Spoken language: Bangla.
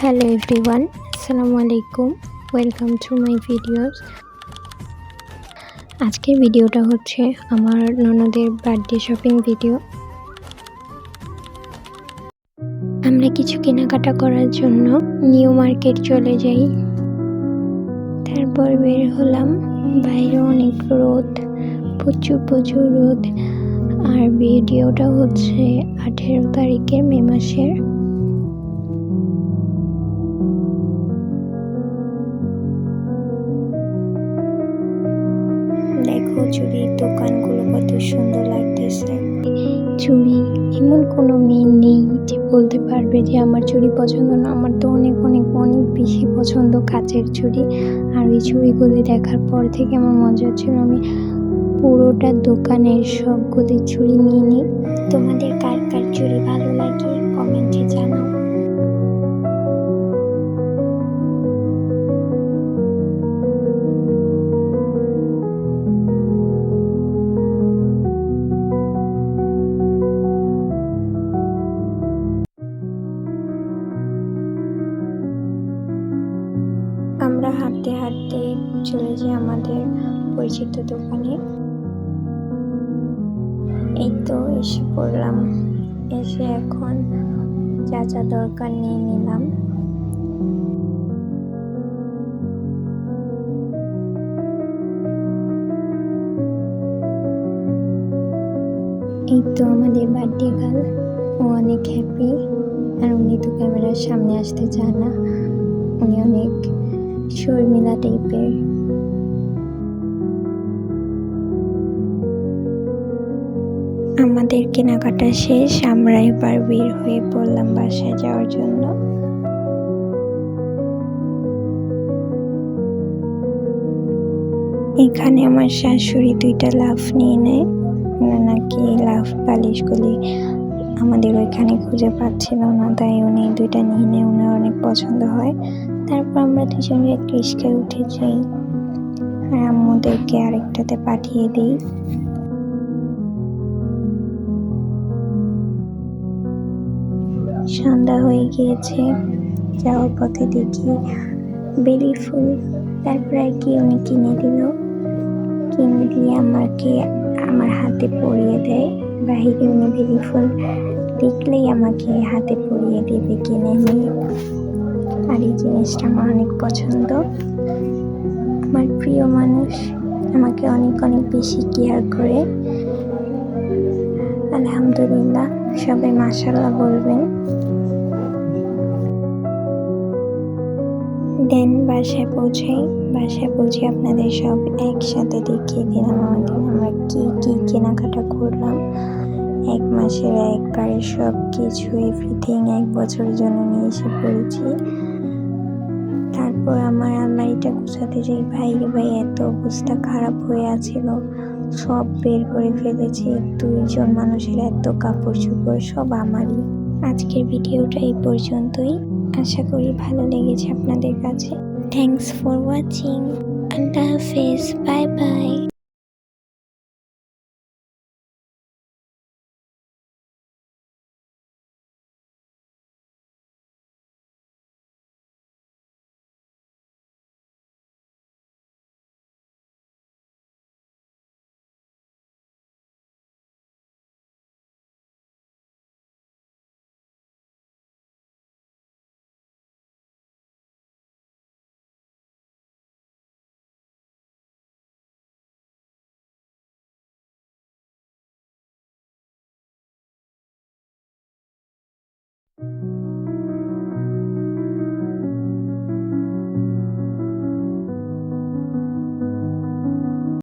হ্যালো এভরিওয়ান আসসালামু আলাইকুম ওয়েলকাম টু মাই ভিডিওস আজকের ভিডিওটা হচ্ছে আমার ননদের বার্থডে শপিং ভিডিও আমরা কিছু কেনাকাটা করার জন্য নিউ মার্কেট চলে যাই। তারপর বের হলাম। বাইরে অনেক রোদ, প্রচুর প্রচুর রোদ। আর ভিডিওটা হচ্ছে আঠেরো তারিখের মে মাসের। এমন কোনো মেয়ে নেই যে বলতে পারবে যে আমার চুড়ি পছন্দ না। আমার তো অনেক অনেক অনেক বেশি পছন্দ কাচের চুড়ি। আর ওই চুড়িগুলি দেখার পর থেকে আমার মজা হচ্ছিল আমি পুরোটা দোকানের সবগুলি চুড়ি নিয়ে নিই। তোমাদের কার কার চুড়ি ভালো হাঁটতে হাঁটতে চলে যাই আমাদের পরিচিত দোকানে। এই তো এসে পড়লাম, এসে এখন যা যা দরকার নিয়ে নিলাম। এই তো আমাদের বার্থডে গার্ল, ও অনেক হ্যাপি আর উনি তো ক্যামেরার সামনে আসতে চায় না। শর্মিলা টাইপের। আমাদের কেনাকাটা শেষ, আমরা এবার বের হয়ে পড়লাম বাসায় যাওয়ার জন্য। এখানে আমার শাশুড়ি দুইটা লাভ নিয়ে নেয়। নাকি লাভ বালিশগুলি আমাদের ওইখানে খুঁজে পাচ্ছিল না, তাই উনি দুইটা নিয়ে নেয় ওনার অনেক পছন্দ হয়। তারপর আমরা দুজনে এক রিস্কায় উঠে যাই। আর আম্মুদেরকে আরেকটাতে পাঠিয়ে দিই। সন্ধ্যা হয়ে গিয়েছে। যাওয়ার পথে দেখি বেলি ফুল। তারপরে আর কি উনি কিনে দিল। কিনে দিয়ে আমাকে আমার হাতে পরিয়ে দেয়। বাহিরে উনি বেলি ফুল দেখলেই আমাকে হাতে পরিয়ে দেবে কিনে নিয়ে। আর এই জিনিসটা আমার অনেক পছন্দ। আমার প্রিয় মানুষ আমাকে অনেক অনেক বেশি কেয়ার করে। আলহামদুলিল্লাহ, সবাই মাশাল্লাহ বলবেন। দেন বাসায় পৌঁছাই। বাসায় পৌঁছে আপনাদের সব একসাথে দেখিয়ে দিলাম আমাদের আমরা কি কি কেনাকাটা করলাম। এক মাসের একবারে সব কিছু এভরিথিং এক বছরের জন্য নিয়ে এসে পড়েছি। আলমারিটা গুছাতে যাই। ভাই ভাই, এত অবস্থা খারাপ হয়ে আছিল। সব বের করে ফেলেছি। দুইজন মানুষের এত কাপড় চোপড়, সব আমারই। আজকের ভিডিওটা এই পর্যন্তই। আশা করি ভালো লেগেছে আপনাদের কাছে। থ্যাংকস ফর ওয়াচিং আল্লাহ হাফেজ। Bye bye